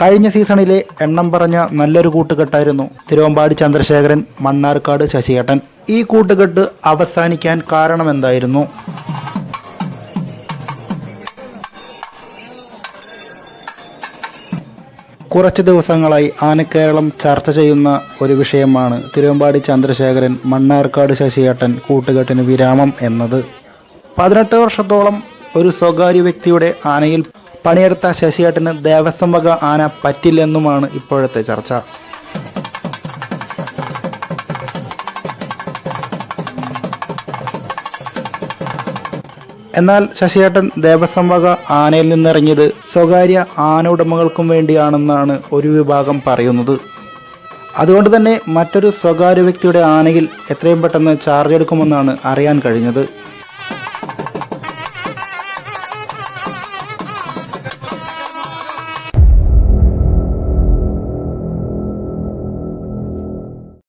കഴിഞ്ഞ സീസണിലെ എണ്ണം പറഞ്ഞ നല്ലൊരു കൂട്ടുകെട്ടായിരുന്നു തിരുവമ്പാടി ചന്ദ്രശേഖരൻ മണ്ണാർക്കാട് ശശിയേട്ടൻ. ഈ കൂട്ടുകെട്ട് അവസാനിക്കാൻ കാരണമെന്തായിരുന്നു? കുറച്ച് ദിവസങ്ങളായി ആനക്കേരളം ചർച്ച ചെയ്യുന്ന ഒരു വിഷയമാണ് തിരുവമ്പാടി ചന്ദ്രശേഖരൻ മണ്ണാർക്കാട് ശശിയേട്ടൻ കൂട്ടുകെട്ടിന് വിരാമം എന്നത്. പതിനെട്ട് വർഷത്തോളം ഒരു സ്വകാര്യ വ്യക്തിയുടെ ആനയിൽ പണിയെടുത്ത ശശിയേട്ടന് ദേവസ്വം വക ആന പറ്റില്ലെന്നുമാണ് ഇപ്പോഴത്തെ ചർച്ച. എന്നാൽ ശശിയേട്ടൻ ദേവസ്വം വക ആനയിൽ നിന്നിറങ്ങിയത് സ്വകാര്യ ആന ഉടമകൾക്കും വേണ്ടിയാണെന്നാണ് ഒരു വിഭാഗം പറയുന്നത്. അതുകൊണ്ട് തന്നെ മറ്റൊരു സ്വകാര്യ വ്യക്തിയുടെ ആനയിൽ എത്രയും പെട്ടെന്ന് ചാർജ് എടുക്കുമെന്നാണ് അറിയാൻ കഴിഞ്ഞത്.